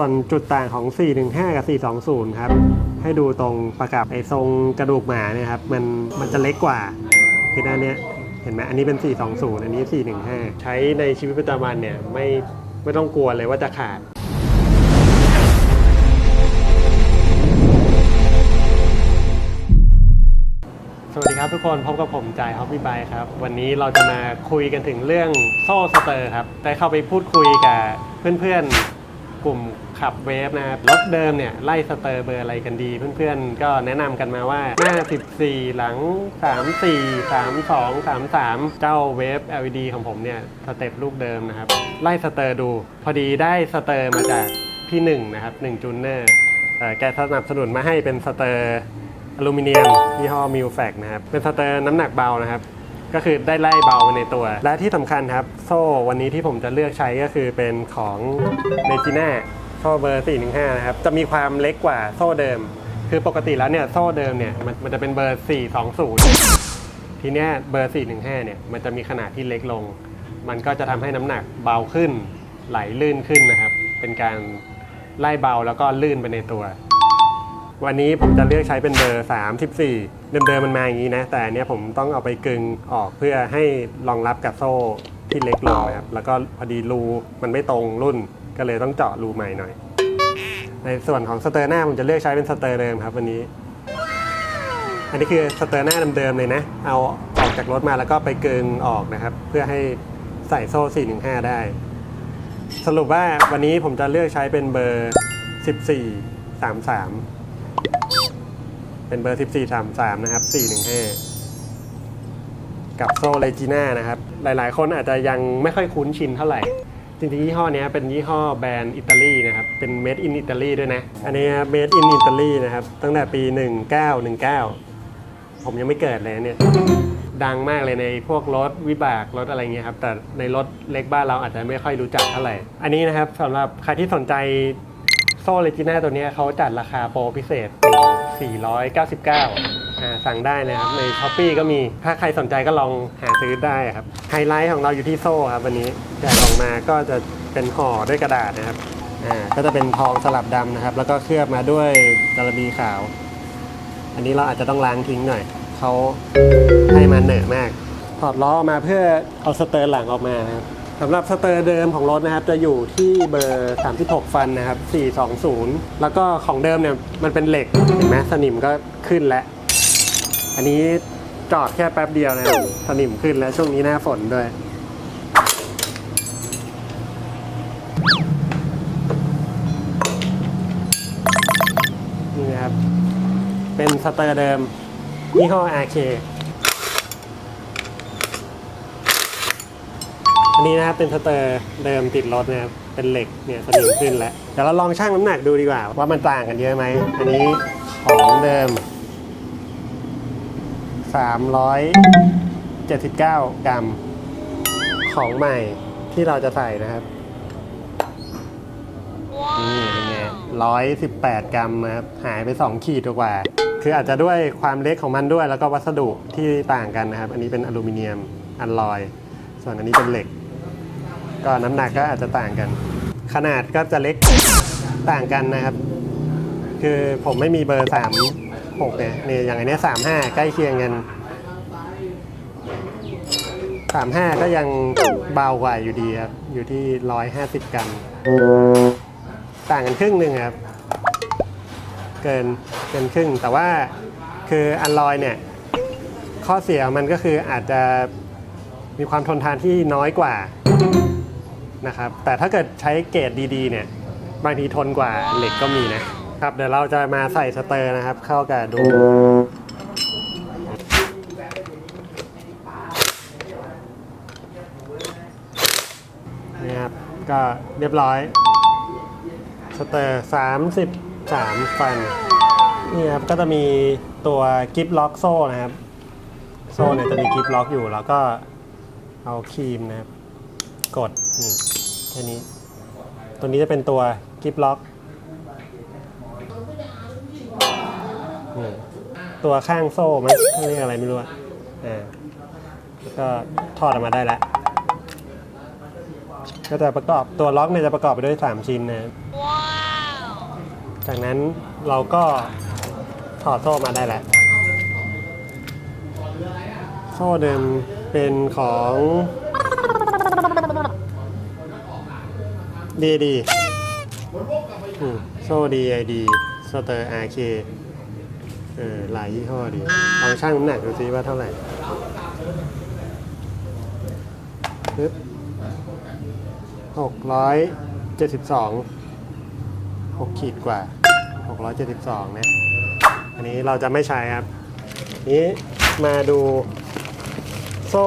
ส่วนจุดต่างของ 415 กับ 420 ครับ ให้ดูตรงประกับไอ้ทรงกระดูกหมาเนี่ยครับ มันมันจะเล็กกว่าคือด้านเนี้ยเห็นไหมอันนี้เป็น 420 อันนี้ 415 ใช้ในชีวิตประจำวันเนี่ยไม่ไม่ต้องกลัวเลยว่าจะขาดสวัสดีครับทุกคนพบกับผมจ่ายฮอปปี้บายครับ วันนี้เราจะมาคุยกันถึงเรื่องโซ่สเตอร์ครับ ได้เข้าไปพูดคุยกับเพื่อนๆ กลุ่มขับเวฟนะครับรถเดิมเนี่ยไล่สเตอร์เบอร์อะไรกันดี เพื่อนๆ ก็แนะนำกันมาว่าหน้า 14 หลัง 34 32 33 เจ้าเวฟ LED ของผมเนี่ยสเต็ปลูกเดิมนะครับ ไล่สเตอร์ดู พอดีได้สเตอร์มาจากพี่หนึ่งนะครับหนึ่งจูเนอร์แกสนับสนุนมาให้เป็นสเตอร์อลูมิเนียมยี่ห้อมิวแฟกนะครับ เป็นสเตอร์น้ำหนักเบานะครับ ก็คือได้ไล่เบาไปในตัว และที่สำคัญครับ โซ่วันนี้ที่ผมจะเลือกใช้ก็คือเป็นของเ e จิน่าโซ่เบอร์ 415 นะครับ จะมีความเล็กกว่าโซ่เดิม คือปกติแล้วเนี่ยโซ่เดิมเนี่ยมันมันจะเป็นเบอร์ 420 ทีเนี้ยเบอร์ 415 เนี่ยมันจะมีขนาดที่เล็กลง มันก็จะทำให้น้ำหนักเบาขึ้น ไหลลื่นขึ้นนะครับ เป็นการไล่เบาแล้วก็ลื่นไปในตัว วันนี้ผมจะเลือกใช้เป็นเบอร์ 34 เดิมๆมันมาอย่างนี้นะ แต่อันเนี้ยผมต้องเอาไปกึงออกเพื่อให้รองรับกับโซ่ที่เล็กลงนะครับ แล้วก็พอดีรูมันไม่ตรงรุ่น ก็เลยต้องเจาะรูใหม่หน่อย ในส่วนของสเตอร์หน้าผมจะเลือกใช้เป็นสเตอร์เดิมครับวันนี้ อันนี้คือสเตอร์หน้าเดิมๆเลยนะ เอาออกจากรถมาแล้วก็ไปกึงออกนะครับ เพื่อให้ใส่โซ่ 415 ได้ สรุปว่าวันนี้ผมจะเลือกใช้เป็นเบอร์ 14 33 เป็นเบอร์ 1433 นะครับ 415 กับโซเลจิน่านะครับ หลายๆ คนอาจจะยังไม่ค่อยคุ้นชินเท่าไหร่ จริงๆ ยี่ห้อนี้เป็นยี่ห้อแบรนด์อิตาลีนะครับ เป็น made in Italy ด้วยนะ อันนี้ made in Italy นะครับ ตั้งแต่ปี 1919 ผมยังไม่เกิดเลยเนี่ยดังมากเลยในพวกรถวิบากรถอะไรเงี้ยครับ แต่ในรถเล็กบ้านเราอาจจะไม่ค่อยรู้จักเท่าไหร่ อันนี้นะครับสำหรับใครที่สนใจ โซ่เลจิน่าตัวเนี้ยเขาจัดราคาโปรพิเศษ 499อ่าสั่งได้นะครับ ในช้อปปีก็มี ถ้าใครสนใจก็ลองหาซื้อได้ครับ ไฮไลท์ของเราอยู่ที่โซ่ครับ วันนี้แกะออกมาก็จะเป็นห่อด้วยกระดาษนะครับอ่าก็จะเป็นทองสลับดำนะครับ แล้วก็เคลือบมาด้วยจาระบีขาว อันนี้เราอาจจะต้องล้างทิ้งหน่อยเขาให้มันเหนอะมากถอดล้อออกมาเพื่อเอาสเตอร์หลังออกมานะครับ สำหรับสเตอร์เดิมของรถนะครับ จะอยู่ที่เบอร์ 36 ฟันนะครับ 420 แล้วก็ของเดิมเนี่ยมันเป็นเหล็กเห็นไหมสนิมก็ขึ้นแล้ว อันนี้จอดแค่แป๊บเดียวนะครับสนิมขึ้นแล้วช่วงนี้หน้าฝนด้วยนี่นะครับ เป็นสเตอร์เดิมยี่ห้อ RK อันนี้นะครับเป็นสเตอร์เดิมติดรถนะครับเป็นเหล็กเนี่ยสนิมขึ้นแล้วเดี๋ยวเราลองชั่งน้ำหนักดูดีกว่า ว่ามันต่างกันเยอะไหมอันนี้ของเดิม 379 กรัม ของใหม่ที่เราจะใส่นะครับนี่เป็นไงร้อยสิบแปดกรัมนะครับหายไป 2 ขีดกว่า คืออาจจะด้วยความเล็กของมันด้วย แล้วก็วัสดุที่ต่างกันนะครับ อันนี้เป็นอลูมิเนียมอัลลอย ส่วนอันนี้เป็นเหล็ก ก็น้ำหนักก็อาจจะต่างกัน ขนาดก็จะเล็กต่างกันนะครับ คือผมไม่มีเบอร์3 6เนี่ยนี่อย่างอันเนี้สามห้าใกล้เคียงกันสามห้าก็ยังเบากว่าอยู่ดีครับ อยู่ที่ร้อยห้าสิบกรัม ต่างกันครึ่งหนึ่งครับ เกินเกินครึ่ง แต่ว่าคืออันลอยเนี่ย ข้อเสียมันก็คืออาจจะมีความทนทานที่น้อยกว่า นะครับ แต่ถ้าเกิดใช้เกรดดีๆ เนี่ยบางทีทนกว่าเหล็กก็มีนะครับ เดี๋ยวเราจะมาใส่สเตอร์นะครับ เข้ากับดูนี่ครับ ก็เรียบร้อย สเตอร์ 33 ฟัน นี่ครับ ก็จะมีตัวกิฟล็อกโซ่นะครับ โซ่เนี่ยจะมีกิฟล็อกอยู่แล้วก็เอาครีมนะครับ กดนี่แค่นี้ ตัวนี้จะเป็นตัวกิฟล็อกนี่ตัวข้างโซ่ไหมเขาเรียกอะไรไม่รู้อะอ่าแล้วก็ถอดออกมาได้แล้ว ก็จะประกอบตัวล็อกเนี่ยจะประกอบไปด้วย 3 ชิ้นนะครับจากนั้นเราก็ถอดโซ่มาได้แล้ว โซ่เดิมเป็นของ ดีดีโซ่ดีไอดีสเตอร์อาร์เคเออหลายยี่ห้อดีลองชั่งน้ำหนักดูซิว่าเท่าไหร่ปึ๊บหกร้อยเจ็ดสิบสองหกขีดกว่าหกร้อยเจ็ดสิบสองนะ อันนี้เราจะไม่ใช้ครับ นี้มาดูโซ่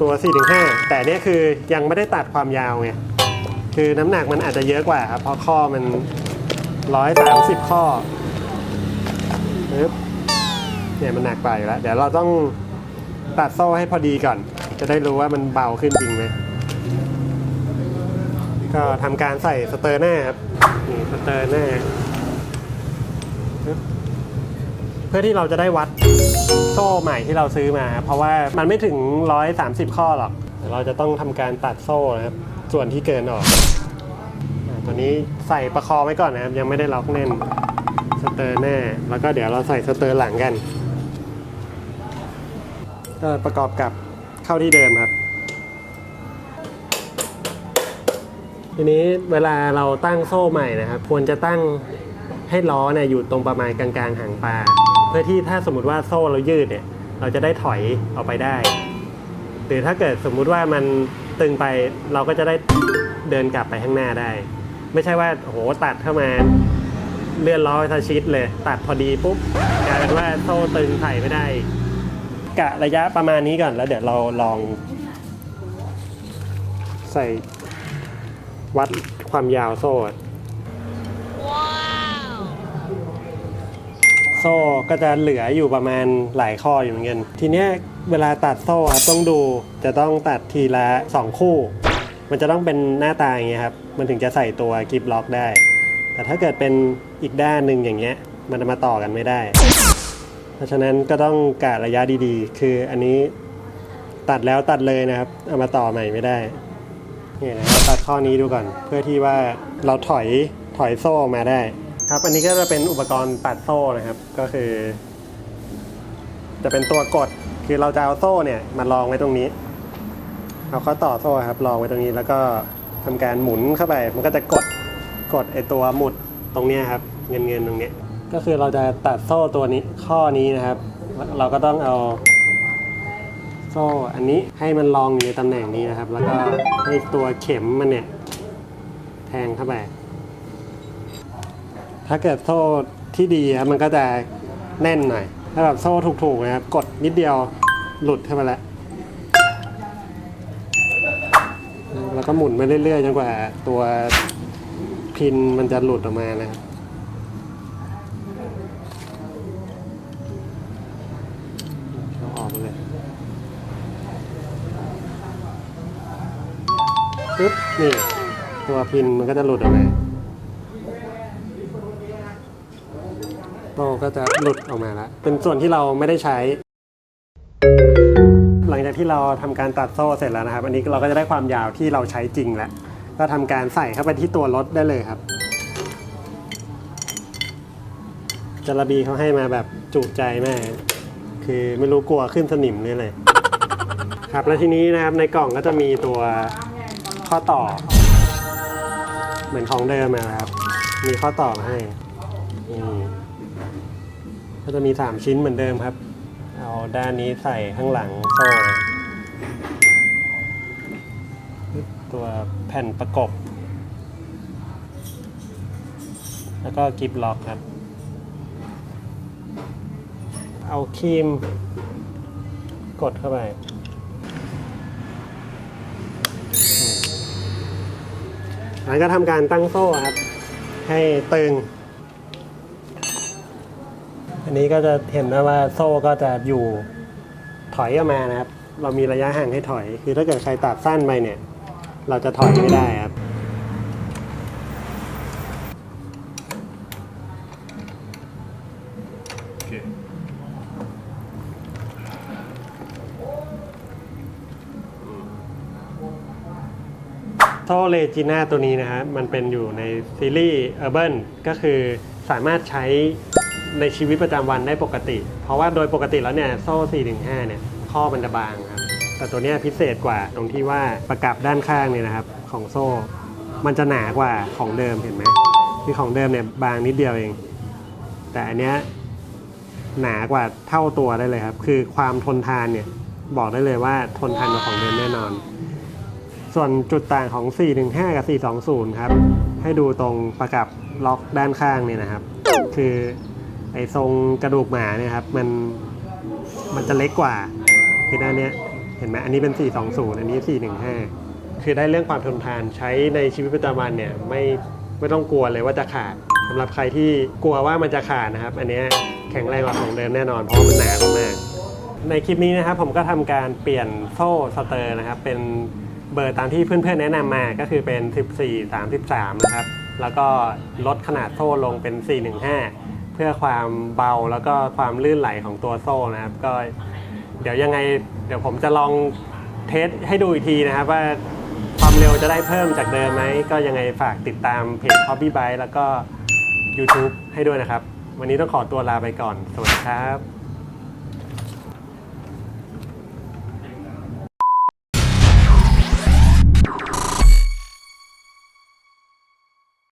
ตัว 4-5 แต่เนี่ยคือยังไม่ได้ตัดความยาวไง คือน้ำหนักมันอาจจะเยอะกว่าครับเพราะข้อมัน130ข้อปึ๊บเนี่ยมันหนักไปอยู่แล้ว เดี๋ยวเราต้องตัดโซ่ให้พอดีก่อน จะได้รู้ว่ามันเบาขึ้นจริงไหมก็ทำการใส่สเตอร์หน้าครับนี่สเตอร์หน้าเพื่อที่เราจะได้วัดโซ่ใหม่ที่เราซื้อมา เพราะว่ามันไม่ถึง 130 ข้อหรอกเราจะต้องทำการตัดโซ่นะครับ ส่วนที่เกินออกตัวนี้ใส่ประคองไว้ก่อนนะครับ ยังไม่ได้ล็อกแน่นสเตอร์หน้าแล้วก็เดี๋ยวเราใส่สเตอร์หลังกันก็ประกอบกับเข้าที่เดิมครับ ทีนี้เวลาเราตั้งโซ่ใหม่นะครับ ควรจะตั้งให้ล้อเนี่ยอยู่ตรงประมาณกลางๆหางปลาเพื่อที่ถ้าสมมติว่าโซ่เรายืดเนี่ย เราจะได้ถอยออกไปได้ หรือถ้าเกิดสมมุติว่ามัน ตึงไปเราก็จะได้เดินกลับไปข้างหน้าได้ ไม่ใช่ว่าโหตัดเข้ามาเลื่อนล้อทชิดเลย ตัดพอดีปุ๊บกลายเป็นว่าโซ่ตึงไถ่ไม่ได้ กะระยะประมาณนี้ก่อนแล้วเดี๋ยวเราลอง ใส่วัดความยาวโซ่ โซ่ก็จะเหลืออยู่ประมาณหลายข้ออยู่เหมือนกันทีเนี้ยเวลาตัดโซ่ครับต้องดูจะต้องตัดทีละ 2 คู่ มันจะต้องเป็นหน้าตาอย่างเงี้ยครับมันถึงจะใส่ตัวกิฟล็อกได้ แต่ถ้าเกิดเป็นอีกด้านหนึ่งอย่างเงี้ยมันจะมาต่อกันไม่ได้ เพราะฉะนั้นก็ต้องกะระยะดีๆ คืออันนี้ตัดแล้วตัดเลยนะครับ เอามาต่อใหม่ไม่ได้นี่นะครับตัดข้อนี้ดูก่อน เพื่อที่ว่าเราถอยถอยโซ่ออกมาได้ ครับ อันนี้ก็จะเป็นอุปกรณ์ตัดโซ่นะครับ ก็คือ จะเป็นตัวกด คือเราจะเอาโซ่เนี่ยมาลองไว้ตรงนี้ เอาข้อต่อโซ่ครับลองไว้ตรงนี้ แล้วก็ทำการหมุนเข้าไป มันก็จะกด กดไอตัวหมุดตรงนี้ครับ เงินเงินๆตรงนี้ ก็คือเราจะตัดโซ่ตัวนี้ ข้อนี้นะครับ เราก็ต้องเอาโซ่อันนี้ให้มันลองอยู่ในตำแหน่งนี้นะครับ แล้วก็ให้ตัวเข็มมันเนี่ยแทงเข้าไป ถ้าเกิดโซ่ที่ดีครับมันก็จะแน่นหน่อย ถ้าแบบโซ่ถูกๆนะครับกดนิดเดียวหลุดเข้ามาแล้วแล้วก็หมุนไปเรื่อยๆจนกว่าตัวพินมันจะหลุดออกมานะครับเออกเลยปึ๊บนี่ตัวพินมันก็จะหลุดออกมา โซ่ก็จะหลุดออกมาแล้ว เป็นส่วนที่เราไม่ได้ใช้ หลังจากที่เราทำการตัดโซ่เสร็จแล้วนะครับ อันนี้เราก็จะได้ความยาวที่เราใช้จริงแล้ว ก็ทำการใส่เข้าไปที่ตัวรถได้เลยครับจาระบีเขาให้มาแบบจุใจแมากคือไม่รู้กลัวขึ้นสนิมนี่เลยครับแล้วทีนี้นะครับในกล่องก็จะมีตัวข้อต่อ เหมือนของเดิมนะครับ มีข้อต่อมาให้นี่ ก็จะมี 3 ชิ้นเหมือนเดิมครับ เอาด้านนี้ใส่ข้างหลังโซ่ตัวแผ่นประกบ แล้วก็กิฟล็อกครับ เอาครีมกดเข้าไปอืมแล้วก็ทำการตั้งโซ่ครับ ให้ตึง นนี้ก็จะเห็นได้ว่าโซ่ก็จะอยู่ถอยออกมานะครับ เรามีระยะห่างให้ถอย คือถ้าเกิดใครตัดสั้นไปเนี่ย เราจะถอยไม่ได้ครับโโซ่เลจิน่าตัวนี้นะฮะมันเป็นอยู่ในซีรีส์ Urban ก็คือสามารถใช้ ในชีวิตประจำวันได้ปกติ เพราะว่าโดยปกติแล้วเนี่ยโซ่4-5เนี่ยข้อมันจะบางครับแต่ตัวเนี้ยพิเศษกว่าตรงที่ว่าประกับด้านข้างเนี่ยนะครับของโซ่ มันจะหนากว่าของเดิมเห็นไหมคือของเดิมเนี่ยบางนิดเดียวเอง แต่อันเนี้ยหนากว่าเท่าตัวได้เลยครับ คือความทนทานเนี่ยบอกได้เลยว่าทนทานกว่าของเดิมแน่นอน ส่วนจุดต่างของ 415 กับ 420 ครับ ให้ดูตรงประกับล็อกด้านข้างเนี่ยนะครับ คือ ไอ้ทรงกระดูกหมาเนี่ยครับมันมันจะเล็กกว่าคือด้านเนี้ยเห็นไหมอันนี้เป็น 420 อันนี้ 415 คือได้เรื่องความทนทานใช้ในชีวิตประจำวันเนี่ยไม่ไม่ต้องกลัวเลยว่าจะขาดสำหรับใครที่กลัวว่ามันจะขาดนะครับ อันนี้แข็งแรงกว่าของเดิมแน่นอนเพราะมันหนามากในคลิปนี้นะครับผมก็ทำการเปลี่ยนโซ่สเตอร์นะครับเป็นเบอร์ตามที่เพื่อนๆแนะนำมาก็คือเป็น 14 33 นะครับ แล้วก็ลดขนาดโซ่ลงเป็น 415 เพื่อความเบาแล้วก็ความลื่นไหลของตัวโซ่นะครับก็เดี๋ยวยังไงเดี๋ยวผมจะลองเทสให้ดูอีกทีนะครับว่าความเร็วจะได้เพิ่มจากเดิมไหมก็ยังไงฝากติดตามเพจ Hobby Bike แล้วก็ YouTube ให้ด้วยนะครับ วันนี้ต้องขอตัวลาไปก่อน สวัสดีครับ